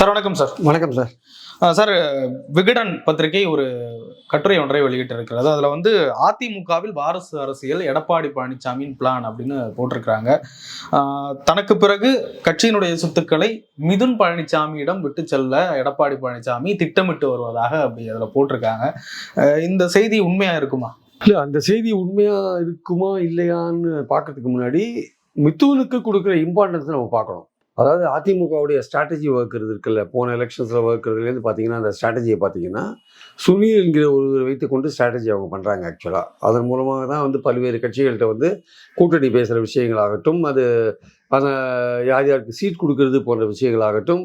Sir வணக்கம் sir. வணக்கம் sir. Sir Vikatan பத்திரிகை ஒரு கட்டுரை ஒன்றை வெளியிட்டிருக்கிறது. அதில் வந்து அதிமுகவில் வாரிசு அரசியல் எடப்பாடி பழனிசாமியின் பிளான் அப்படின்னு போட்டிருக்கிறாங்க. தனக்கு பிறகு கட்சியினுடைய சொத்துக்களை மிதுன் பழனிசாமியிடம் விட்டு செல்ல எடப்பாடி பழனிசாமி திட்டமிட்டு வருவதாக அப்படி அதில் போட்டிருக்காங்க. இந்த செய்தி உண்மையா இருக்குமா? இல்லை அந்த செய்தி உண்மையா இருக்குமா இல்லையான்னு பார்க்கறதுக்கு முன்னாடி மித்துனுக்கு கொடுக்குற இம்பார்ட்டன்ஸ் நம்ம பார்க்கணும். அதாவது அதிமுகவுடைய ஸ்ட்ராட்டஜி வகுக்கிறது இருக்குல்ல போன எலெக்ஷன்ஸில் வகுக்கிறதுலேருந்து பார்த்தீங்கன்னா அந்த ஸ்ட்ராட்டஜியை பார்த்தீங்கன்னா சுனில் என்கிற ஒருவர் வைத்துக்கொண்டு ஸ்ட்ராட்டஜி அவங்க பண்ணுறாங்க ஆக்சுவலாக அதன் மூலமாக தான் வந்து பல்வேறு கட்சிகள்கிட்ட வந்து கூட்டணி பேசுகிற விஷயங்களாகட்டும் அது யார் யாருக்கு சீட் கொடுக்கறது போன்ற விஷயங்களாகட்டும்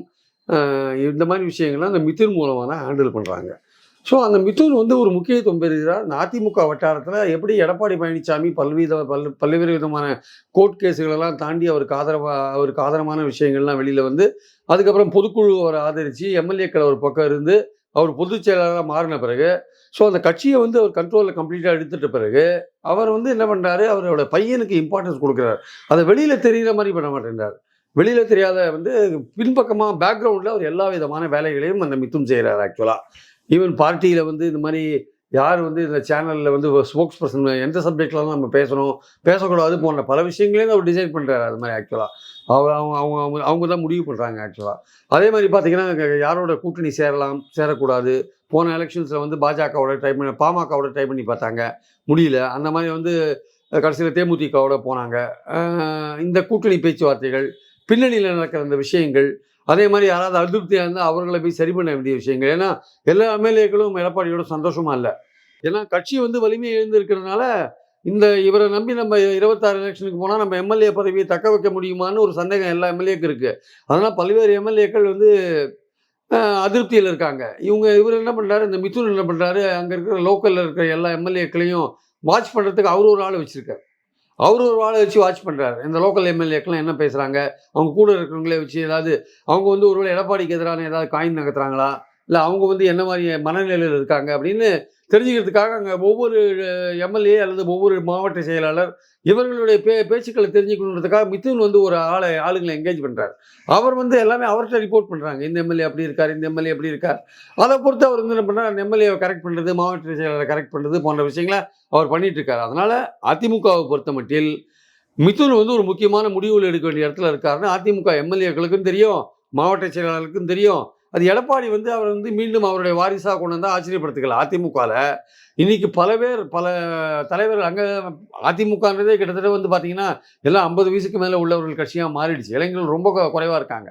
இந்த மாதிரி விஷயங்கள்லாம் அந்த மித்தின் மூலமாக தான் ஹேண்டில் பண்ணுறாங்க ஸோ அந்த மிதுன் வந்து ஒரு முக்கியத்துவம் பெறுகிறார். இந்த அதிமுக வட்டாரத்தில் எப்படி எடப்பாடி பழனிசாமி பல்வித பல் பல்வேறு விதமான கோர்ட் கேஸுகளெல்லாம் தாண்டி அவருக்கு ஆதரவாக அவருக்கு ஆதரமான விஷயங்கள்லாம் வெளியில் வந்து அதுக்கப்புறம் பொதுக்குழு அவரை ஆதரித்து எம்எல்ஏக்கள் ஒரு பக்கம் இருந்து அவர் பொதுச் செயலாளராக மாறின பிறகு ஸோ அந்த கட்சியை வந்து அவர் கண்ட்ரோலில் கம்ப்ளீட்டாக எடுத்துட்ட பிறகு அவர் வந்து என்ன பண்ணுறாரு அவரோட பையனுக்கு இம்பார்ட்டன்ஸ் கொடுக்குறாரு. அதை வெளியில் தெரிகிற மாதிரி பண்ண மாட்டேன்றார். வெளியில் தெரியாத வந்து பின்பக்கமாக பேக்ரவுண்டில் அவர் எல்லா விதமான வேலைகளையும் அந்த மித்தும் செய்கிறார் ஆக்சுவலாக ஈவன் பார்ட்டியில் வந்து இந்த மாதிரி யார் வந்து இந்த சேனலில் வந்து ஸ்போக்ஸ் பர்சன் எந்த சப்ஜெக்ட்லாம் நம்ம பேசணும் பேசக்கூடாது போன்ற பல விஷயங்களையும் அவர் டிசைட் பண்ணுறாரு அது மாதிரி ஆக்சுவலாக அவங்க அவங்க அவங்க அவங்க அவங்க தான் முடிவு பண்ணுறாங்க ஆக்சுவலாக அதே மாதிரி பார்த்தீங்கன்னா யாரோட கூட்டணி சேரலாம் சேரக்கூடாது போன எலெக்ஷன்ஸில் வந்து பாஜகவோட ட்ரை பண்ணி பாமகவோட ட்ரை பண்ணி பார்த்தாங்க. முடியல. அந்த மாதிரி வந்து கடைசியில் தேமுதிகவோட போனாங்க. இந்த கூட்டணி பேச்சுவார்த்தைகள் பின்னணியில் நடக்கிற இந்த விஷயங்கள் அதே மாதிரி யாராவது அதிருப்தியாக இருந்தால் அவர்களை போய் சரி பண்ண வேண்டிய விஷயங்கள். ஏன்னா எல்லா எம்எல்ஏக்களும் எடப்பாடியோட சந்தோஷமா இல்லை. ஏன்னா கட்சி வந்து வலிமை எழுந்திருக்கிறதுனால இந்த இவரை நம்பி நம்ம இருபத்தாறு எலெக்ஷனுக்கு போனால் நம்ம எம்எல்ஏ பதவியை தக்க வைக்க முடியுமான்னு ஒரு சந்தேகம் எல்லா எம்எல்ஏக்கு இருக்குது அதனால் பல்வேறு எம்எல்ஏக்கள் வந்து அதிருப்தியில் இருக்காங்க. இவங்க இவர் என்ன பண்ணுறாரு இந்த மிதுன் என்ன பண்ணுறாரு அங்கே இருக்கிற லோக்கலில் இருக்கிற எல்லா எம்எல்ஏக்களையும் வாட்ச் பண்ணுறதுக்கு அவர் ஒரு ஆள் வச்சுருக்காரு. அவர் ஒரு ஆளை வச்சு வாட்ச் பண்ணுறாரு இந்த லோக்கல் எம்எல்ஏக்கெல்லாம் என்ன பேசுகிறாங்க அவங்க கூட இருக்கிறவங்களே வச்சு ஏதாவது அவங்க வந்து ஒருவேளை எடப்பாடிக்கு எதிரான ஏதாவது காயின் நகர்த்துறாங்களா? இல்லை அவங்க வந்து என்ன மாதிரி மனநிலையில் இருக்காங்க அப்படின்னு தெரிஞ்சுக்கிறதுக்காக அங்கே ஒவ்வொரு எம்எல்ஏ அல்லது ஒவ்வொரு மாவட்ட செயலாளர் இவர்களுடைய பே பேச்சுக்களை தெரிஞ்சுக்கணுன்றதுக்காக மிதுன் வந்து ஒரு ஆளை ஆளுங்களை என்கேஜ் பண்ணுறார் அவர் வந்து எல்லாமே அவர்கிட்ட ரிப்போர்ட் பண்ணுறாங்க இந்த எம்எல்ஏ அப்படி இருக்கார் இந்த எம்எல்ஏ அப்படி இருக்கார். அதை பொறுத்து அவர் வந்து என்ன பண்ணுறாரு எம்எல்ஏவை கரெக்ட் பண்ணுறது மாவட்ட செயலாளரை கரெக்ட் பண்ணுறது போன்ற விஷயங்களை அவர் பண்ணிட்டு இருக்காரு. அதனால் அதிமுகவை பொறுத்த மட்டில் மிதுன் வந்து ஒரு முக்கியமான முடிவுகள் எடுக்க வேண்டிய இடத்துல இருக்காருன்னு அதிமுக எம்எல்ஏக்களுக்கும் தெரியும் மாவட்ட செயலாளருக்கும் தெரியும். அது எடப்பாடி வந்து அவர் வந்து மீண்டும் அவருடைய வாரிசாக கொண்டு வந்தால் ஆச்சரியப்படுத்துக்கல. அதிமுகவில் இன்றைக்கி பல பேர் பல தலைவர்கள் அங்கே அதிமுகன்றதே கிட்டத்தட்ட வந்து பார்த்தீங்கன்னா எல்லாம் ஐம்பது வயசுக்கு மேலே உள்ளவர்கள் கட்சியாக மாறிடுச்சு. இளைஞர்கள் ரொம்ப குறைவாக இருக்காங்க.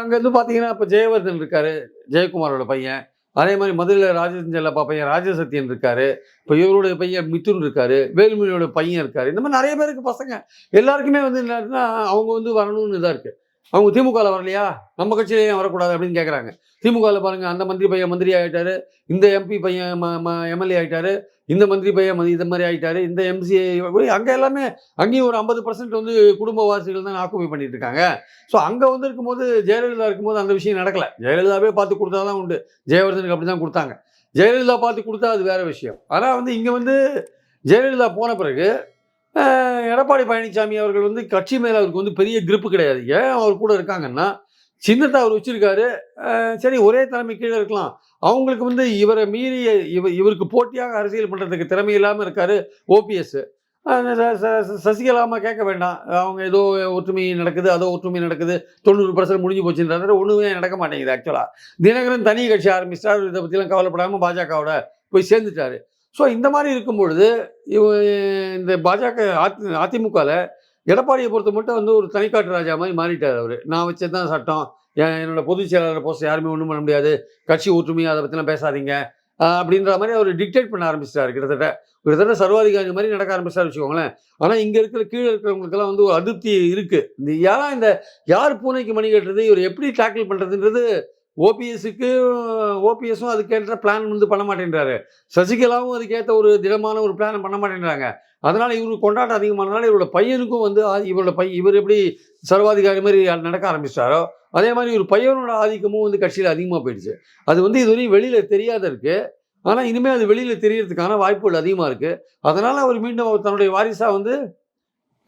அங்கேருந்து பார்த்தீங்கன்னா இப்போ ஜெயவர்தன் இருக்கார் ஜெயக்குமாரோட பையன். அதே மாதிரி மதுரையில் ராஜேந்திர செல்லப்பா பையன் ராஜசத்தியன் இருக்காரு. இப்போ இவருடைய பையன் மித்துன் இருக்காரு வேலுமணியோட பையன் இருக்காரு. இந்த மாதிரி நிறைய பேருக்கு பசங்க. எல்லாருக்குமே வந்து என்னன்னா அவங்க வந்து வரணும்னு இதாக இருக்குது அவங்க திமுகவில் வரலையா? நம்ம கட்சியிலேயே வரக்கூடாது அப்படின்னு கேட்குறாங்க திமுகவில் பாருங்க அந்த மந்திரி பையன் மந்திரி ஆகிட்டாரு இந்த எம்பி பையன் எம்எல்ஏ ஆகிட்டாரு இந்த மந்திரி பையன் மதி- இந்த மாதிரி ஆகிட்டாரு இந்த எம்சிஏ அங்கே எல்லாமே அங்கேயும் ஒரு ஐம்பது பர்சன்ட் வந்து குடும்பவாசிகள் தான் ஆக்குபை பண்ணிட்டு இருக்காங்க. ஸோ அங்கே வந்து இருக்கும்போது ஜெயலலிதா இருக்கும்போது அந்த விஷயம் நடக்கலை. ஜெயலலிதாவே பார்த்து கொடுத்தா தான் உண்டு. ஜெயவர்தனுக்கு அப்படி தான் கொடுத்தாங்க. ஜெயலலிதா பார்த்து கொடுத்தா அது வேற விஷயம். ஆனால் வந்து இங்கே வந்து ஜெயலலிதா போன பிறகு எடப்பாடி பழனிசாமி அவர்கள் வந்து கட்சி மேலே அவருக்கு வந்து பெரிய கிரிப்பு கிடையாது. ஏன் அவர் கூட இருக்காங்கன்னா சின்னத்தை அவர் வச்சிருக்காரு. சரி ஒரே தலைமை கீழே இருக்கலாம். அவங்களுக்கு வந்து இவரை மீறி இவ இவருக்கு போட்டியாக அரசியல் பண்ணுறதுக்கு திறமை இல்லாமல் இருக்காரு ஓபிஎஸ் சசிகலாமா கேட்க வேண்டாம். அவங்க ஏதோ ஒற்றுமை நடக்குது அதோ ஒற்றுமை நடக்குது தொண்ணூறு பர்சன்ட் முடிஞ்சு போச்சுன்றாரு. ஒன்றுமே நடக்க மாட்டேங்குது ஆக்சுவலாக தினகரன் தனி கட்சி ஆரம்பிச்சார். இதை பற்றிலாம் கவலைப்படாமல் பாஜகவோட போய் சேர்ந்துட்டாரு. ஸோ இந்த மாதிரி இருக்கும் பொழுது இந்த பாஜக அதி அதிமுகவில் எடப்பாடியை பொறுத்த மட்டும் வந்து ஒரு தனிக்காட்டு ராஜா மாதிரி மாறிட்டார் அவர். நான் வச்சது தான் சட்டம். என் என்னோட பொதுச் செயலாளர் போஸ்ட் யாருமே ஒன்றும் பண்ண முடியாது. கட்சி ஒற்றுமையாக அதை பற்றிலாம் பேசாதீங்க. அப்படின்ற மாதிரி அவர் டிக்டேட் பண்ண ஆரம்பிச்சிட்டாரு கிட்டத்தட்ட. கிட்டத்தட்ட சர்வாதிகாரி மாதிரி நடக்க ஆரம்பிச்சாரு வச்சுக்கோங்களேன். ஆனால் இங்கே இருக்கிற கீழே இருக்கிறவங்களுக்கெல்லாம் வந்து ஒரு அதிருப்தி இருக்குது இந்த யாரா இந்த யார் பூனைக்கு மணி கட்டுறது இவர் எப்படி டேக்கிள் பண்ணுறதுன்றது ஓபிஎஸ்க்கு ஓபிஎஸும் அதுக்கேற்ற பிளான் வந்து பண்ண மாட்டேன்றாரு. சசிகலாவும் அதுக்கேற்ற ஒரு திடமான ஒரு பிளான் பண்ண மாட்டேன்றாங்க. அதனால் இவருக்கு கொண்டாட்டம் அதிகமானதுனால இவரோட பையனுக்கும் வந்து இவரோட பை இவர் எப்படி சர்வாதிகாரி மாதிரி நடக்க ஆரம்பிச்சிட்டாரோ அதே மாதிரி ஒரு பையனோட ஆதிக்கமும் வந்து கட்சியில் அதிகமாக போயிடுச்சு. அது வந்து இதுவரையும் வெளியில் தெரியாத இருக்குது ஆனால் இனிமேல் அது வெளியில் தெரியறதுக்கான வாய்ப்புகள் அதிகமாக இருக்குது அதனால் அவர் மீண்டும் அவர் தன்னுடைய வாரிசாக வந்து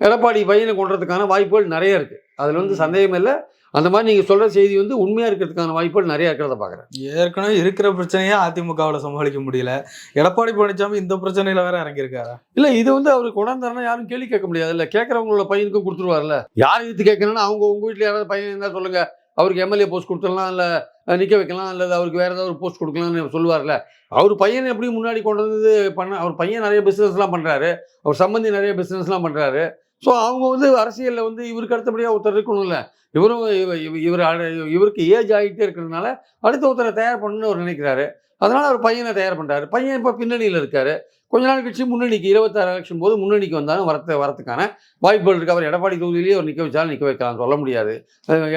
எடப்பாடி பையனை கொண்டுறதுக்கான வாய்ப்புகள் நிறைய இருக்குது அதுல வந்து சந்தேகம் இல்லை. அந்த மாதிரி நீங்க சொல்ற செய்தி வந்து உண்மையா இருக்கிறதுக்கான வாய்ப்புகள் நிறைய இருக்கிறத பாக்குறேன். ஏற்கனவே இருக்கிற பிரச்சனையே அதிமுகவுல சமாளிக்க முடியல. எடப்பாடி பழனிசாமி இந்த பிரச்சனையில வேற இறங்கியிருக்காரு? இல்ல இது வந்து அவர் கொண்டாந்தாருன்னா யாரும் கேள்வி கேட்க முடியாது இல்ல. கேட்கறவங்களோட பையனுக்கும் கொடுத்துருவார்ல யார் எடுத்து கேட்கணும்னா அவங்க உங்க வீட்டுல யாராவது பையன் இருந்தா சொல்லுங்க. அவருக்கு எம்எல்ஏ போஸ்ட் கொடுத்துடலாம் இல்ல நிக்க வைக்கலாம் அல்லது அவருக்கு வேற ஏதாவது ஒரு போஸ்ட் கொடுக்கலாம்னு சொல்லுவார்ல அவர் பையனை எப்படி முன்னாடி கொண்டு வந்து பண்ண அவர் பையன் நிறைய பிசினஸ்லாம் பண்றாரு. அவர் சம்பந்தி நிறைய பிசினஸ்லாம் பண்றாரு. ஸோ அவங்க வந்து அரசியலில் வந்து இவருக்கு அடுத்தபடியாக ஒருத்தர் இருக்கணும்ல. இவரும் இவ- இவர் இவருக்கு ஏஜ் ஆகிட்டே இருக்கிறதுனால அடுத்த ஒருத்தரை தயார் பண்ணணும்னு அவர் நினைக்கிறாரு. அதனால் அவர் பையனை தயார் பண்ணுறாரு பையன் இப்போ பின்னணியில் இருக்கார். கொஞ்ச நாள் கழிச்சு முன்னணிக்கு இருபத்தாறு எலெக்ஷன் போது முன்னணிக்கு வந்தாலும் வரத்து வரத்துக்கான வாய்ப்புகள் இருக்குது அவர் எடப்பாடி தொகுதியிலேயே அவர் நிற்க வச்சாலும் நிற்க வைக்கலாம் சொல்ல முடியாது.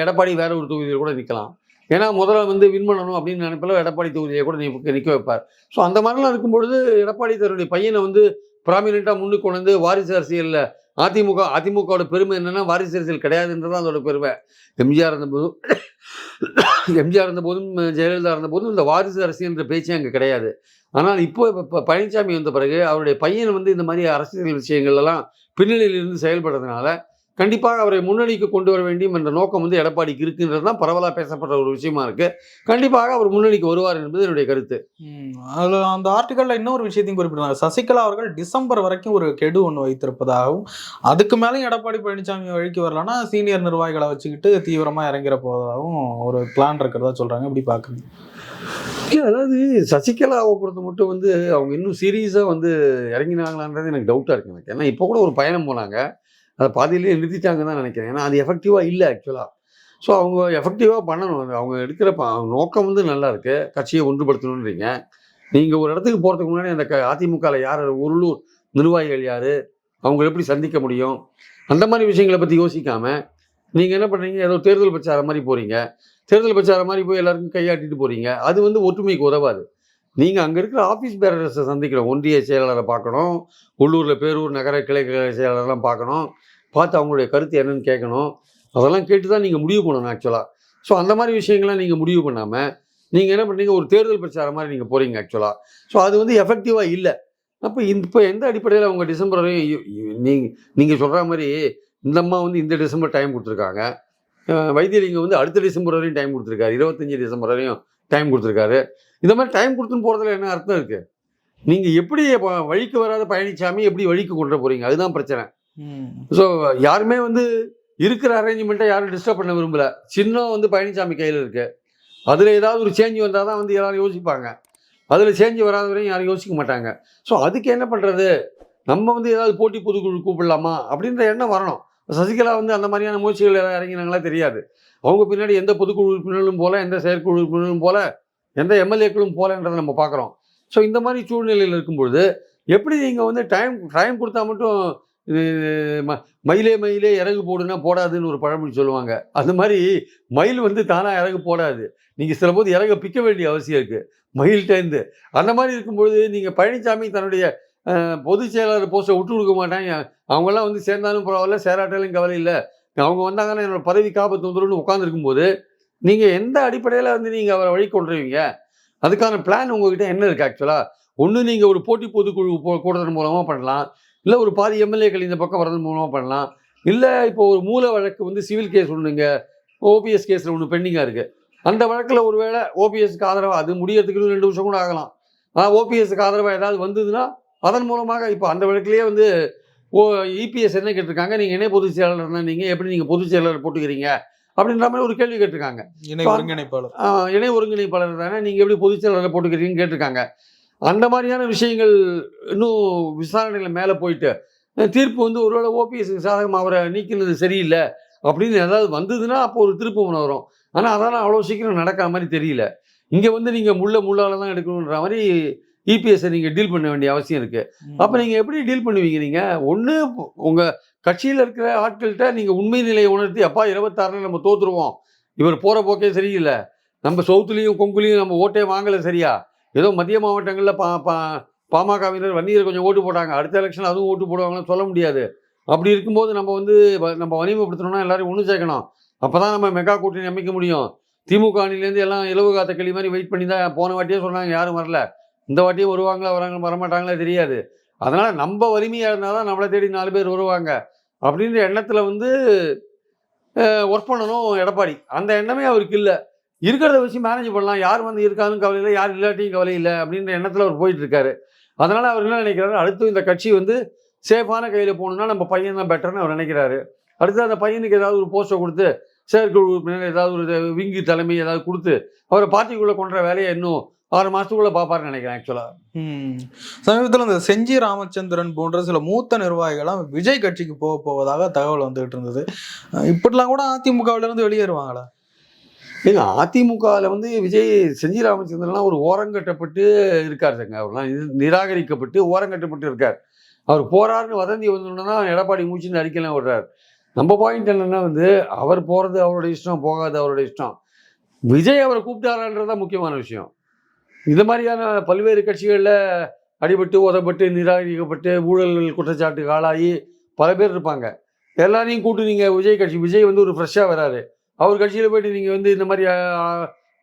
எடப்பாடி வேற ஒரு தொகுதியில் கூட நிற்கலாம் ஏன்னா முதல்ல வந்து வின் பண்ணணும் அப்படின்னு நினைப்பில் எடப்பாடி தொகுதியை கூட நிற்க நிற்க வைப்பார். ஸோ அந்த மாதிரிலாம் இருக்கும்பொழுது எடப்பாடி தன்னுடைய பையனை வந்து ப்ராமினெண்ட்டாக முன்னுக்கு கொண்டு வந்து வாரிசு அரசியலில் அதிமுக அதிமுகவோட பெருமை என்னன்னா வாரிசு அரசியல் கிடையாதுன்றது அதோட பெருமை. எம்ஜிஆர் இருந்தபோதும் எம்ஜிஆர் இருந்தபோதும் ஜெயலலிதா இருந்தபோதும் இந்த வாரிசு அரசியல்ன்ற பேச்சே அங்கே கிடையாது. ஆனால் இப்போ இப்போ பழனிசாமி வந்த பிறகு அவருடைய பையன் வந்து இந்த மாதிரி அரசியல் விஷயங்கள்லாம் பின்னணியிலிருந்து பின்னணியில் இருந்து செயல்படுறதுனால கண்டிப்பாக அவரை முன்னணிக்கு கொண்டு வர வேண்டும் என்ற நோக்கம் வந்து எடப்பாடிக்கு இருக்குன்றது தான் பரவலாக பேசப்படுற ஒரு விஷயமா இருக்கு. கண்டிப்பாக அவர் முன்னணிக்கு வருவார் என்பது என்னுடைய கருத்து. அதுல அந்த ஆர்டிக்கல்ல இன்னொரு விஷயத்தையும் குறிப்பிட்டாங்க சசிகலா அவர்கள் டிசம்பர் வரைக்கும் ஒரு கெடு ஒன்று வைத்திருப்பதாகவும் அதுக்கு மேலேயும் எடப்பாடி பழனிசாமி வழிக்கு வரலன்னா சீனியர் நிர்வாகிகளை வச்சுக்கிட்டு தீவிரமா இறங்கிற போவதாகவும் ஒரு பிளான் இருக்கிறதா சொல்றாங்க. இப்படி பாக்குறீங்க இல்ல, அதாவது சசிகலாவை பொறுத்த மட்டும் வந்து அவங்க இன்னும் சீரியஸாக வந்து இறங்கினாங்களான்றது எனக்கு டவுட்டாக இருக்கு எனக்கு. ஏன்னா இப்போ கூட ஒரு பயணம் போனாங்க. அதை பாதியிலேயே நிறுத்திட்டாங்கன்னு தான் நினைக்கிறேன். ஏன்னா அது எஃபெக்டிவாக இல்லை ஆக்சுவலாக ஸோ அவங்க எஃபெக்டிவாக பண்ணணும். அவங்க எடுக்கிற ப- நோக்கம் வந்து நல்லா இருக்கு. கட்சியை ஒன்றுபடுத்தணுன்றீங்க நீங்கள் ஒரு இடத்துக்கு போகிறதுக்கு முன்னாடி அந்த க அதிமுகவில் யார் உருளூர் நிர்வாகிகள் யார்? அவங்க எப்படி சந்திக்க முடியும்? அந்த மாதிரி விஷயங்களை பற்றி யோசிக்காம நீங்கள் என்ன பண்ணுறீங்க ஏதோ தேர்தல் பிரச்சாரம் மாதிரி போகிறீங்க தேர்தல் பிரச்சாரம் மாதிரி போய் எல்லாருக்கும் கையாட்டிட்டு போகிறீங்க அது வந்து ஒற்றுமைக்கு உதவாது. நீங்கள் அங்கே இருக்கிற ஆஃபீஸ் பேரர்ஸை சந்திக்கணும். ஒன்றிய செயலாளரை பார்க்கணும். உள்ளூரில் பேரூர் நகர கிளை செயலாளர்லாம் பார்க்கணும். பார்த்து அவங்களுடைய கருத்து என்னன்னு கேட்கணும். அதெல்லாம் கேட்டு தான் நீங்கள் முடிவு பண்ணணும் ஆக்சுவலாக ஸோ அந்த மாதிரி விஷயங்கள்லாம் நீங்கள் முடிவு பண்ணாமல் நீங்கள் என்ன பண்ணுறீங்க ஒரு தேர்தல் பிரச்சாரம் மாதிரி நீங்கள் போகிறீங்க ஆக்சுவலாக ஸோ அது வந்து எஃபெக்டிவாக இல்லை. அப்போ இப்போ எந்த அடிப்படையில் அவங்க டிசம்பர் வரையும் நீங்கள் நீங்கள் சொல்கிற மாதிரி இந்த அம்மா வந்து இந்த டிசம்பர் டைம் கொடுத்துருக்காங்க. வைத்தியலிங்கம் வந்து அடுத்த டிசம்பர் வரையும் டைம் கொடுத்துருக்காரு. இருபத்தஞ்சி டிசம்பர் வரையும் டைம் கொடுத்துருக்காரு. இந்த மாதிரி டைம் கொடுத்துன்னு போகிறதுல என்ன அர்த்தம் இருக்குது நீங்கள் எப்படி வழிக்கு வராத பழனிசாமி எப்படி வழிக்கு கொண்டு போகிறீங்க அதுதான் பிரச்சனை. ஸோ யாருமே வந்து இருக்கிற அரேஞ்ச்மெண்ட்டை யாரும் டிஸ்டர்ப் பண்ண விரும்பல. சின்னம் வந்து பழனிசாமி கையில் இருக்கு. அதில் ஏதாவது ஒரு சேஞ்ச் வந்தால் தான் வந்து எல்லாரும் யோசிப்பாங்க. அதில் சேஞ்ச் வராத வரையும் யாரும் யோசிக்க மாட்டாங்க. ஸோ அதுக்கு என்ன பண்ணுறது நம்ம வந்து ஏதாவது போட்டி பொதுக்குழு கூப்பிடலாமா? அப்படின்ற எண்ணம் வரணும். சசிகலா வந்து அந்த மாதிரியான முயற்சிகள் இறங்கினாங்களா தெரியாது. அவங்க பின்னாடி எந்த பொதுக்குழு உறுப்பினர்களும் போல எந்த செயற்குழு உறுப்பினர்களும் போல எந்த எம்எல்ஏக்களும் போகலன்றதை நம்ம பார்க்குறோம். ஸோ இந்த மாதிரி சூழ்நிலையில் இருக்கும்பொழுது எப்படி நீங்கள் வந்து டைம் டைம் கொடுத்தா மட்டும் இது ம- மயிலே மயிலே இறகு போடுனா போடாதுன்னு ஒரு பழமொழி சொல்லுவாங்க. அந்த மாதிரி மயில் வந்து தானாக இறகு போடாது. நீங்கள் சில போது இறக பிக்க வேண்டிய அவசியம் இருக்குது மயில்கிட்டேருந்து அந்த மாதிரி இருக்கும்பொழுது நீங்கள் பழனிசாமி தன்னுடைய பொதுச் செயலாளர் போஸ்ட்டை விட்டு கொடுக்க மாட்டாங்க. அவங்கெல்லாம் வந்து சேர்ந்தாலும் பரவாயில்ல சேராட்டாலும் கவலை இல்லை. அவங்க வந்தாங்கன்னா என்னோட பதவி காப்பத்து வந்துடும் உட்காந்துருக்கும் போது நீங்கள் எந்த அடிப்படையில் வந்து நீங்கள் அவரை வழி கொண்டுருவீங்க அதுக்கான பிளான் உங்ககிட்ட என்ன இருக்குது ஆக்சுவலாக ஒன்று நீங்கள் ஒரு போட்டி பொதுக்குழு போ- கூடுறதன் மூலமாக பண்ணலாம். இல்லை ஒரு பாதி எம்எல்ஏக்கள் இந்த பக்கம் வர்றது மூலமாக பண்ணலாம். இல்லை இப்போ ஒரு மூல வழக்கு வந்து சிவில் கேஸ் ஒன்றுங்க ஓபிஎஸ் கேஸில் ஒன்று பெண்டிங்காக இருக்குது அந்த வழக்கில் ஒருவேளை ஓபிஎஸ்க்கு ஆதரவாக அது முடியறதுக்கு ரெண்டு வருஷம் கூட ஆகலாம். ஆனால் ஓபிஎஸ்க்கு ஆதரவாக ஏதாவது வந்ததுன்னா அதன் மூலமாக இப்போ அந்த வழக்கிலேயே வந்து ஓ இபிஎஸ் என்ன கேட்டிருக்காங்க? நீங்கள் இணை பொதுச் செயலாளர்னா நீங்கள் எப்படி நீங்கள் பொதுச் செயலாளர் போட்டுக்கிறீங்க? அப்படின்ற மாதிரி ஒரு கேள்வி கேட்டிருக்காங்க. இணை ஒருங்கிணைப்பாளர். இணை ஒருங்கிணைப்பாளர் தானே? நீங்கள் எப்படி பொதுச் செயலாளரை போட்டுக்கிறீங்கன்னு கேட்டிருக்காங்க. அந்த மாதிரியான விஷயங்கள் இன்னும் விசாரணையில் மேலே போயிட்டு தீர்ப்பு வந்து ஒருவேளை ஓபிஎஸ் சாதகம் அவரை நீக்கினது சரியில்லை அப்படின்னு ஏதாவது வந்ததுன்னா அப்போ ஒரு திருப்பம் வரும். ஆனால் அதெல்லாம் அவ்வளோ சீக்கிரம் நடக்கிற மாதிரி தெரியல. இங்கே வந்து நீங்கள் முள்ள முள்ளால தான் எடுக்கணுன்ற மாதிரி இபிஎஸ்ஸை நீங்கள் டீல் பண்ண வேண்டிய அவசியம் இருக்குது அப்போ நீங்கள் எப்படி டீல் பண்ணுவீங்க நீங்கள் ஒன்று உங்கள் கட்சியில் இருக்கிற ஆட்கள்கிட்ட நீங்கள் உண்மை நிலையை உணர்த்தி அப்பா இருபத்தாறுல நம்ம தோற்றுருவோம் இவர் போகிற போக்கே சரியில்லை. நம்ம சவுத்துலேயும் கொங்குலேயும் நம்ம ஓட்டே வாங்கலை சரியா? ஏதோ மத்திய மாவட்டங்களில் பா பா பாமகவினர் வன்னியர் கொஞ்சம் ஓட்டு போட்டாங்க. அடுத்த எலெக்ஷன் அதுவும் ஓட்டு போடுவாங்கன்னு சொல்ல முடியாது. அப்படி இருக்கும்போது நம்ம வந்து நம்ம வலிமைப்படுத்தணும்னா எல்லாரையும் ஒன்று சேர்க்கணும். அப்போ தான் நம்ம மெகா கூட்டணி அமைக்க முடியும். திமுக அணிலேருந்து எல்லாம் இலவு காத்த கிளி மாதிரி வெயிட் பண்ணி தான் போன வாட்டியே சொன்னாங்க யாரும் வரல. இந்த வாட்டியும் வருவாங்களா வராங்க வரமாட்டாங்களா தெரியாது. அதனால் நம்ம வலிமையாக இருந்தால் தான் நம்மளை தேடி நாலு பேர் வருவாங்க. அப்படின்ற எண்ணத்தில் வந்து ஒர்க் பண்ணணும் எடப்பாடி. அந்த எண்ணமே அவருக்கு இல்லை. இருக்கிறத வச்சு மேனேஜ் பண்ணலாம். யார் வந்து இருக்காலும் கவலை இல்லை யார் இல்லாட்டியும் கவலை இல்லை அப்படின்ற எண்ணத்தில் அவர் போயிட்டு இருக்காரு. அவர் என்ன நினைக்கிறாரு? அடுத்து இந்த கட்சி வந்து சேஃபான கையில் போகணுன்னா நம்ம பையன் தான் பெட்டர்னு அவர் நினைக்கிறாரு. அடுத்து அந்த பையனுக்கு ஏதாவது ஒரு போஸ்ட்டை கொடுத்து செயற்குழு உறுப்பினர் ஏதாவது ஒரு விங்கி தலைமை ஏதாவது கொடுத்து அவரை பார்ட்டிக்குள்ளே கொண்ட வேலையை இன்னும் ஆறு மாதத்துக்குள்ளே பார்ப்பாருன்னு நினைக்கிறேன் ஆக்சுவலாக ம். சமீபத்தில் இந்த செஞ்சி ராமச்சந்திரன் போன்ற சில மூத்த நிர்வாகிகளாம் விஜய் கட்சிக்கு போக போவதாக தகவல் வந்துகிட்டு இருந்தது. இப்படிலாம் கூட அதிமுகவில இருந்து வெளியேறுவாங்களா? ஏங்க அதிமுகவில் வந்து விஜய் செஞ்சி ராமச்சந்திரன்லாம் ஒரு ஓரங்கட்டப்பட்டு இருக்கார் சங்க. அவர்லாம் நிராகரிக்கப்பட்டு ஓரங்கட்டப்பட்டு இருக்கார். அவர் போறாருன்னு வதந்தி வந்தோன்னா எடப்பாடி மூச்சுன்னு அறிக்கைலாம் விடுறார் நம்ம பாயிண்ட் என்னன்னா வந்து அவர் போகிறது அவரோட இஷ்டம் போகாது அவரோட இஷ்டம். விஜய் அவரை கூப்பிட்டாரான்றது தான் முக்கியமான விஷயம். இந்த மாதிரியான பல்வேறு கட்சிகளில் அடிபட்டு உதப்பட்டு நிராகரிக்கப்பட்டு ஊழல் குற்றச்சாட்டுக்கு ஆளாகி பல பேர் இருப்பாங்க. எல்லாரையும் கூப்பிட்டு நீங்கள் விஜய் கட்சி விஜய் வந்து ஒரு ஃப்ரெஷ்ஷாக வராரு. அவர் கட்சியில் போயிட்டு நீங்கள் வந்து இந்த மாதிரி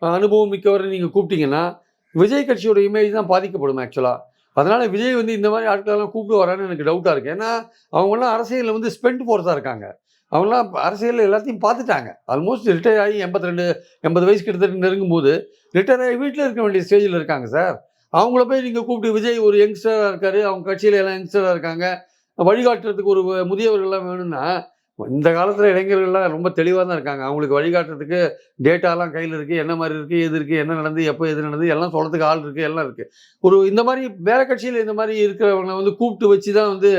அனுபவம் மிக்கவரை நீங்கள் கூப்பிட்டீங்கன்னா விஜய் கட்சியோட இமேஜ் தான் பாதிக்கப்படும் ஆக்சுவலாக அதனால் விஜய் வந்து இந்த மாதிரி ஆட்களெல்லாம் கூப்பிட்டு வரான்னு எனக்கு டவுட்டாக இருக்குது ஏன்னா அவங்களாம் அரசியலில் வந்து ஸ்பெண்ட் போகிறதா இருக்காங்க. அவங்களாம் அரசியலில் எல்லாத்தையும் பார்த்துட்டாங்க. ஆல்மோஸ்ட் ரிட்டையர் ஆகி எண்பத்தி ரெண்டு எண்பது வயசு கிட்டத்தட்ட நெருங்கும் போது ரிட்டையர் ஆகி வீட்டில் இருக்க வேண்டிய ஸ்டேஜில் இருக்காங்க சார் அவங்கள போய் நீங்கள் கூப்பிட்டு விஜய் ஒரு யங்ஸ்டராக இருக்கார் அவங்க கட்சியில் எல்லாம் யங்ஸ்டராக இருக்காங்க. வழிகாட்டுறதுக்கு ஒரு முதியவர்கள்லாம் வேணும்னா இந்த காலத்தில் இளைஞர்கள்லாம் ரொம்ப தெளிவாக தான் இருக்காங்க. அவங்களுக்கு வழிகாட்டுறதுக்கு டேட்டாலாம் கையில் இருக்குது என்ன மாதிரி இருக்குது எது இருக்குது என்ன நடந்து எப்போ எது நடந்து எல்லாம் சொல்கிறதுக்கு ஆள் இருக்குது எல்லாம் இருக்குது ஒரு இந்த மாதிரி வேற கட்சியில் இந்த மாதிரி இருக்கிறவங்களை வந்து கூப்பிட்டு வச்சு தான் வந்து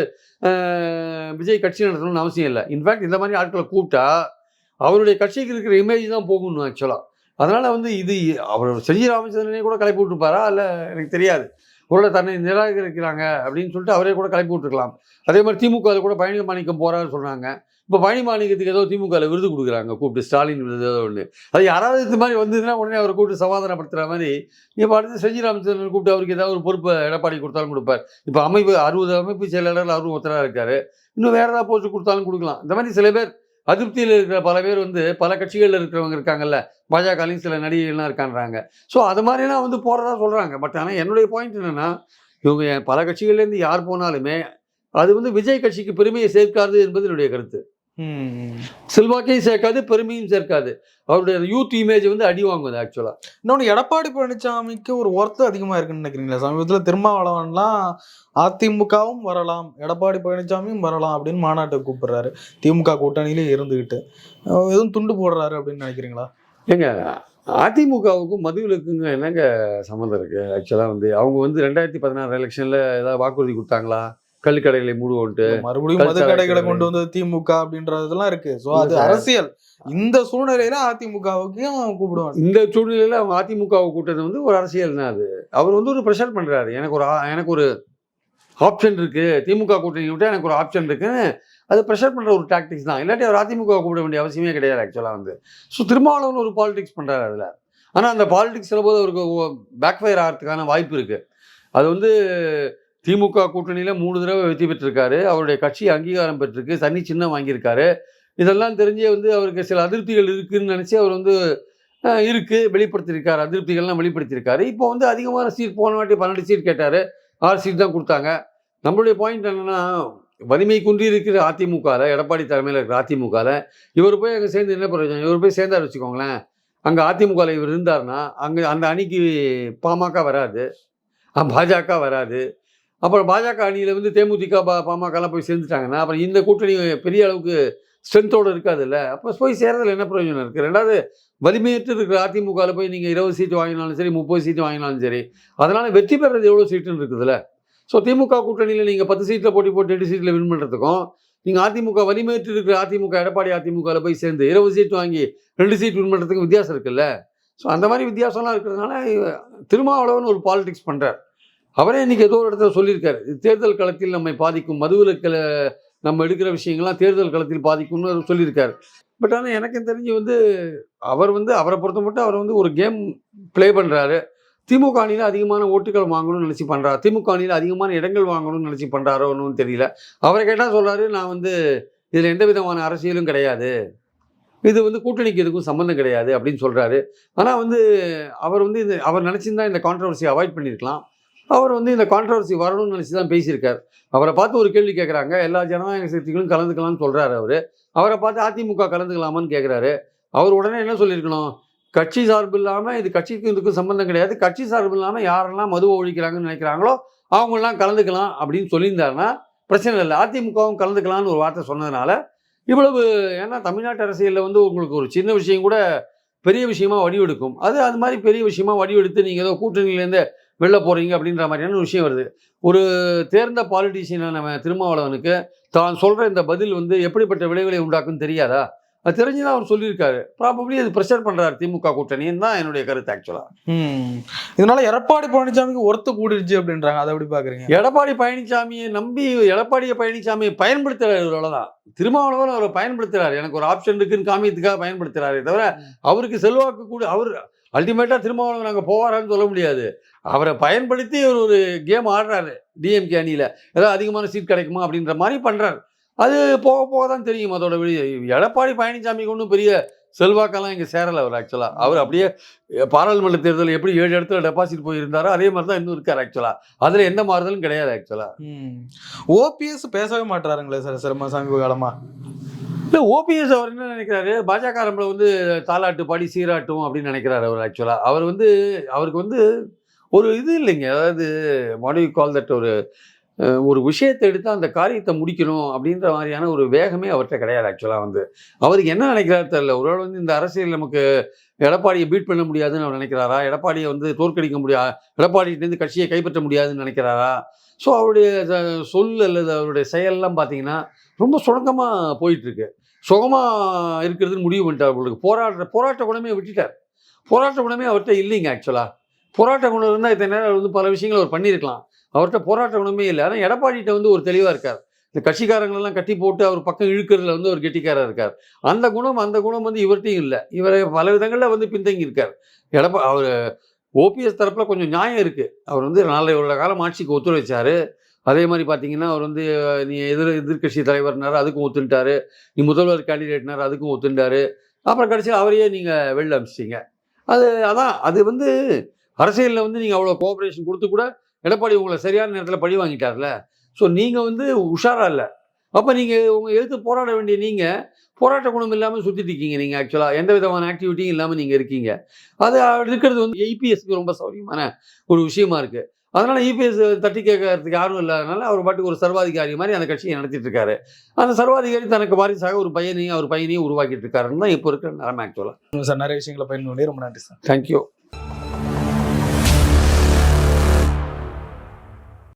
விஜய் கட்சி நடத்தணும்னு அவசியம் இல்லை. இன்ஃபேக்ட் இந்த மாதிரி ஆட்களை கூப்பிட்டா அவருடைய கட்சிக்கு இருக்கிற இமேஜ் தான் போகணும் ஆக்சுவலாக அதனால் வந்து இது அவர் செஞ்சி ராமச்சந்திரனே கூட கிளப்பி விட்டுருப்பாரா? இல்லை எனக்கு தெரியாது. ஒருவேளை தன்னை நிராகரிக்கிறாங்க அப்படின்னு சொல்லிட்டு அவரே கூட கிளப்பி விட்டுருக்கலாம். அதே மாதிரி திமுக கூட பயணிக்க மாணிக்கம் போறாருன்னு சொன்னாங்க. இப்போ பழனி மாநிலத்துக்கு ஏதோ திமுகவில் விருது கொடுக்குறாங்க. கூப்பிட்டு ஸ்டாலின் விருது ஏதோ ஒன்று அது யாராவது இது மாதிரி வந்ததுன்னா உடனே அவரை கூப்பிட்டு சமாதானப்படுத்துகிற மாதிரி இப்போ அடுத்து செஞ்சி ராமச்சந்திரன் கூப்பிட்டு அவருக்கு ஏதாவது ஒரு பொறுப்பு எடப்பாடி கொடுத்தாலும் கொடுப்பார். இப்போ அமைப்பு அறுபது அமைப்பு செயலாளர்கள் அவரும் ஒருத்தராக இருக்கார். இன்னும் வேறு ஏதாவது போஸ்ட் கொடுத்தாலும் கொடுக்கலாம். இந்த மாதிரி சில பேர் அதிருப்தியில் இருக்கிற பல பேர் வந்து பல கட்சிகளில் இருக்கிறவங்க இருக்காங்கல்ல. பாஜகலையும் சில நடிகைகள்லாம் இருக்கான்றாங்க. ஸோ அது மாதிரிலாம் வந்து போகிறதா சொல்கிறாங்க பட் ஆனால் என்னுடைய பாயிண்ட் என்னென்னா இவங்க பல கட்சிகள்லேருந்து யார் போனாலுமே அது வந்து விஜய் கட்சிக்கு பெருமையை சேர்க்காது என்பது என்னுடைய கருத்து. செல்வாக்கையும் சேர்க்காது பெருமையும் சேர்க்காது. அவருடைய யூத் இமேஜ் வந்து அடி வாங்குது ஆக்சுவலாக இன்னொன்று எடப்பாடி பழனிசாமிக்கு ஒரு ஒர்த்து அதிகமாக இருக்குன்னு நினைக்கிறீங்களா? சமீபத்தில் திருமாவளவன்லாம் அதிமுகவும் வரலாம் எடப்பாடி பழனிசாமியும் வரலாம் அப்படின்னு மாநாட்டுக்கு கூப்பிடுறாரு. திமுக கூட்டணியிலே இருந்துகிட்டு. எதுவும் துண்டு போடுறாரு அப்படின்னு நினைக்கிறீங்களா? ஏங்க அதிமுகவுக்கும் மதுவிலக்குங்க என்னங்க சம்மந்தம் இருக்கு? ஆக்சுவலாக வந்து அவங்க வந்து ரெண்டாயிரத்தி பதினாறு எலெக்ஷனில் ஏதாவது வாக்குறுதி கொடுத்தாங்களா? கல்லுக்கடைகளை மூடுவோன்ட்டு மறுபடியும் மது கருத்து கடைகளை அடைக்கிறது. கொண்டு வந்தது திமுக அப்படின்றதெல்லாம் இருக்கு. ஸோ அது. அரசியல். இந்த சூழ்நிலையில அதிமுகவுக்கும் கூப்பிடுவாங்க இந்த சூழ்நிலையில் அவங்க அதிமுகவை கூட்டது வந்து ஒரு அரசியல் தான் அது. அவர் வந்து ஒரு ப்ரெஷர் பண்ணுறாரு எனக்கு ஒரு எனக்கு ஒரு ஆப்ஷன் இருக்கு. திமுக கூட்டணி விட்டு எனக்கு ஒரு ஆப்ஷன் இருக்குன்னு அது ப்ரெஷர் பண்ணுற ஒரு டாக்டிக்ஸ் தான். இல்லாட்டி அவர் அதிமுக கூப்பிட வேண்டிய அவசியமே கிடையாது ஆக்சுவலாக வந்து. ஸோ திருமாவளவன் ஒரு பாலிடிக்ஸ் பண்ணுறாரு அதில். ஆனால் அந்த பாலிடிக்ஸ் போது அவருக்கு பேக் ஃபயர் ஆகிறதுக்கான வாய்ப்பு இருக்குது அது வந்து திமுக கூட்டணியில் மூணு தடவை வெற்றி பெற்றிருக்காரு. அவருடைய கட்சி அங்கீகாரம் பெற்றிருக்கு. தனி சின்னம் வாங்கியிருக்காரு. இதெல்லாம் தெரிஞ்சே வந்து அவருக்கு சில அதிருப்திகள் இருக்குதுன்னு நினச்சி அவர் வந்து இருக்குது வெளிப்படுத்தியிருக்காரு. அதிருப்திகள்லாம் வெளிப்படுத்தியிருக்காரு. இப்போ வந்து அதிகமான சீட் போன வாட்டி பன்னெண்டு சீட் கேட்டார். ஆறு சீட் தான் கொடுத்தாங்க. நம்மளுடைய பாயிண்ட் என்னன்னா வலிமை குன்றி இருக்கிற அதிமுகவில் எடப்பாடி தலைமையில் இருக்கிற அதிமுகவில் இவர் போய் அங்கே சேர்ந்து என்ன பிரயோஜனம்? இவர் போய் சேர்ந்தார் வச்சுக்கோங்களேன். அங்கே அதிமுகவில் இவர் இருந்தார்னா அங்கே அந்த அணிக்கு பாமக வராது பாஜக வராது. அப்புறம் பாஜக அணியில் வந்து தேமுதிக பா பாமகலாம் போய் சேர்ந்துட்டாங்கன்னா அப்புறம் இந்த கூட்டணி பெரிய அளவுக்கு ஸ்ட்ரென்த்தோடு இருக்காதுல்ல? அப்போ போய் சேர்றதுல என்ன பிரயோஜனம் இருக்குது ரெண்டாவது வலிமையற்று இருக்கிற அதிமுகவில் போய் நீங்கள் இருபது சீட்டு வாங்கினாலும் சரி முப்பது சீட்டு வாங்கினாலும் சரி அதனால் வெற்றி பெறது எவ்வளோ சீட்டுன்னு இருக்குதுல்ல? ஸோ திமுக கூட்டணியில் நீங்கள் பத்து சீட்டில் போட்டி போட்டு எட்டு சீட்டில் வின் பண்ணுறதுக்கும் நீங்கள் அதிமுக வலிமையற்று இருக்கிற அதிமுக எடப்பாடி அதிமுகவில் போய் சேர்ந்து இருபது சீட் வாங்கி ரெண்டு சீட் வின் பண்ணுறதுக்கும் வித்தியாசம் இருக்குல்ல? ஸோ அந்த மாதிரி வித்தியாசம்லாம் இருக்கிறதுனால திருமாவளவன் ஒரு பாலிடிக்ஸ் பண்ணுறார் அவரே இன்னைக்கு ஏதோ ஒரு இடத்துல சொல்லியிருக்காரு. இது தேர்தல் களத்தில் நம்மை பாதிக்கும் மதுவிலக்கில் நம்ம எடுக்கிற விஷயங்கள்லாம் தேர்தல் களத்தில் பாதிக்கும்னு அவர் சொல்லியிருக்காரு. பட் ஆனால் எனக்கு தெரிஞ்சு வந்து அவர் வந்து அவரை பொறுத்த மட்டும் அவர் வந்து ஒரு கேம் ப்ளே பண்ணுறாரு திமுக அணியில் அதிகமான ஓட்டுகள் வாங்கணும்னு நினச்சி பண்ணுறாரு திமுக அணியில் அதிகமான இடங்கள் வாங்கணும்னு நினச்சி பண்ணுறாரோன்னு தெரியல. அவரை கேட்டால் சொல்கிறாரு நான் வந்து இதில் எந்த விதமான அரசியலும் கிடையாது. இது வந்து கூட்டணிக்கு எதுக்கும் சம்மந்தம் கிடையாது அப்படின்னு சொல்கிறாரு ஆனால் வந்து அவர் வந்து இது அவர் நினச்சிருந்தா இந்த கான்ட்ரவர்சியை அவாய்ட் பண்ணியிருக்கலாம் அவர் வந்து இந்த கான்ட்ரவர்சி வரணும்னு நினச்சி தான் பேசியிருக்கார். அவரை பார்த்து ஒரு கேள்வி கேட்குறாங்க எல்லா ஜனநாயக சக்திகளும் கலந்துக்கலாம்னு சொல்கிறாரு அவர். அவரை பார்த்து அதிமுக கலந்துக்கலாமான்னு கேட்குறாரு அவர் உடனே என்ன சொல்லியிருக்கணும்? கட்சி சார்பு இல்லாமல் இது கட்சிக்கும் இதுக்கும் சம்பந்தம் கிடையாது. கட்சி சார்பு இல்லாமல் யாரெல்லாம் மதுவை ஒழிக்கிறாங்கன்னு நினைக்கிறாங்களோ அவங்களாம் கலந்துக்கலாம் அப்படின்னு சொல்லியிருந்தாருன்னா பிரச்சனை இல்லை. அதிமுகவும் கலந்துக்கலாம்னு ஒரு வார்த்தை சொன்னதுனால இவ்வளவு ஏன்னா தமிழ்நாட்டு அரசியலில் வந்து உங்களுக்கு ஒரு சின்ன விஷயம் கூட பெரிய விஷயமா வடிவெடுக்கும். அது அது மாதிரி பெரிய விஷயமா வடிவெடுத்து நீங்கள் ஏதோ கூட்டணியிலேருந்து வெளில போகிறீங்க அப்படின்ற மாதிரியான ஒரு விஷயம் வருது. ஒரு தேர்ந்த பாலிட்டிஷியனான திருமாவளவனுக்கு தான் சொல்கிற இந்த பதில் வந்து எப்படிப்பட்ட விளைவுகளை உண்டாக்குன்னு தெரியாதா? அது தெரிஞ்சுதான் அவர் சொல்லியிருக்காரு. ப்ராபப்ளி அது ப்ரெஷர் பண்ணுறாரு திமுக கூட்டணின்னு தான் என்னுடைய கருத்து ஆக்சுவலாக. இதனால எடப்பாடி பழனிசாமிக்கு ஒருத்து கூடிருச்சு அப்படின்றாங்க. அதை எப்படி பாக்குறீங்க எடப்பாடி பழனிசாமியை நம்பி எடப்பாடியை பழனிசாமியை பயன்படுத்துறாரு இவ்வளவுதான் திருமாவளவன் அவரை பயன்படுத்துறாரு. எனக்கு ஒரு ஆப்ஷன் இருக்குன்னு காமியத்துக்காக பயன்படுத்துறாரு தவிர அவருக்கு செல்வாக்கு கூட அவர் அல்டிமேட்டா திருமாவளவன் நாங்கள் போவாரான்னு சொல்ல முடியாது. அவரை பயன்படுத்தி ஒரு ஒரு கேம் ஆடுறாரு. டிஎம்கே அணியில். ஏதாவது அதிகமான சீட் கிடைக்குமா அப்படின்ற மாதிரி பண்ணுறாரு அது போக போக தான் தெரியும் அதோட வெளி எடப்பாடி பழனிசாமிக்கு ஒன்றும் பெரிய செல்வாக்கெல்லாம் இங்கே சேரலை அவர் ஆக்சுவலாக அவர் அப்படியே பாராளுமன்ற தேர்தல் எப்படி ஏழு இடத்துல டெபாசிட் போயிருந்தாரோ அதே மாதிரி தான் இன்னும் இருக்கார் ஆக்சுவலாக அதில் எந்த மாறுதலும் கிடையாது ஆக்சுவலாக ஓபிஎஸ் பேசவே மாட்டுறாருங்களே சார் சிரம சமீப இல்லை ஓபிஎஸ் அவர் என்ன நினைக்கிறாரு? பாஜக நம்மளை வந்து தாலாட்டு பாடி சீராட்டும் அப்படின்னு நினைக்கிறாரு அவர் ஆக்சுவலாக அவர் வந்து அவருக்கு வந்து ஒரு இது இல்லைங்க. அதாவது வாட் யூ கால் தட் ஒரு ஒரு விஷயத்தை எடுத்து அந்த காரியத்தை முடிக்கணும் அப்படின்ற மாதிரியான ஒரு வேகமே அவர்கிட்ட கிடையாது ஆக்சுவலாக வந்து. அவருக்கு என்ன நினைக்கிறாரு தெரியல. ஒருவேளை வந்து இந்த அரசியல் நமக்கு எடப்பாடியை பீட் பண்ண முடியாதுன்னு அவர் நினைக்கிறாரா? எடப்பாடியை வந்து தோற்கடிக்க முடியாது எடப்பாடியிலேருந்து கட்சியை கைப்பற்ற முடியாதுன்னு நினைக்கிறாரா? ஸோ அவருடைய சொல் அல்லது அவருடைய செயல்லாம் பார்த்தீங்கன்னா ரொம்ப சுணக்கமாக போயிட்டுருக்கு சுகமாக இருக்கிறதுன்னு முடிவு பண்ணிட்டார் அவங்களுக்கு போராட்ட போராட்ட குணமே விட்டுட்டார். போராட்ட குணமே அவர்கிட்ட இல்லைங்க ஆக்சுவலாக போராட்ட குணம் இருந்தால் இத்தனை நேரம் வந்து பல விஷயங்கள் அவர் பண்ணியிருக்கலாம். அவர்கிட்ட போராட்ட குணமே இல்லை. ஆனால் எடப்பாடிகிட்ட வந்து ஒரு தெளிவாக இருக்கார். இந்த கட்சிக்காரங்களெல்லாம் கட்டி போட்டு அவர் பக்கம் இழுக்கிறதுல வந்து ஒரு கெட்டிக்காரர் இருக்கார். அந்த குணம் அந்த குணம் வந்து இவர்கிட்டையும் இல்லை. இவரை பல விதங்களில் வந்து பின்தங்கி இருக்கார். எடப்பா அவர் ஓபிஎஸ் தரப்பில் கொஞ்சம் நியாயம் இருக்குது அவர் வந்து நாலரை வருட காலம் ஆட்சிக்கு ஒத்துழைச்சார். அதே மாதிரி பார்த்தீங்கன்னா அவர் வந்து நீ எதிர் எதிர்க்கட்சி தலைவர்னாரு அதுக்கும் ஒத்துட்டாரு நீ முதல்வர் கேண்டிடேட்னார் அதுக்கும் ஒத்துட்டாரு அப்புறம் கடைசியில் அவரையே நீங்கள் வெளில அமிச்சிட்டீங்க. அது அதான் அது வந்து அரசியலில் வந்து நீங்கள் அவ்வளோ கோஆப்ரேஷன் கொடுத்து கூட எடப்பாடி உங்களை சரியான நேரத்தில் பழி வாங்கிட்டார்ல. ஸோ நீங்கள் வந்து உஷாராக இல்லை. அப்போ நீங்கள் உங்கள் எழுத்து போராட வேண்டிய நீங்கள் போராட்ட குணம் இல்லாமல் சுற்றிட்டு இருக்கீங்க நீங்கள் ஆக்சுவலாக எந்த விதமான ஆக்டிவிட்டியும் இல்லாமல் நீங்கள் இருக்கீங்க. அது இருக்கிறது வந்து ஐபிஎஸ்க்கு ரொம்ப சௌரியமான ஒரு விஷயமா இருக்குது அதனால இபிஎஸ் தட்டி கேட்கறதுக்கு யாரும் இல்லாதனால அவர் பாட்டுக்கு ஒரு சர்வாதிகாரி மாதிரி அந்த கட்சியை நடத்திட்டு இருக்காரு. அந்த சர்வாதிகாரி தனக்கு வாரிசாக ஒரு பையனையும் அவர் பையனையும் உருவாக்கிட்டு இருக்காருன்னு தான் இப்போ இருக்கிற நிலைமை ஆக்சுவலாக சார் நிறைய விஷயங்களை பயன்படுத்தி ரொம்ப நன்றி சார். தேங்க்யூ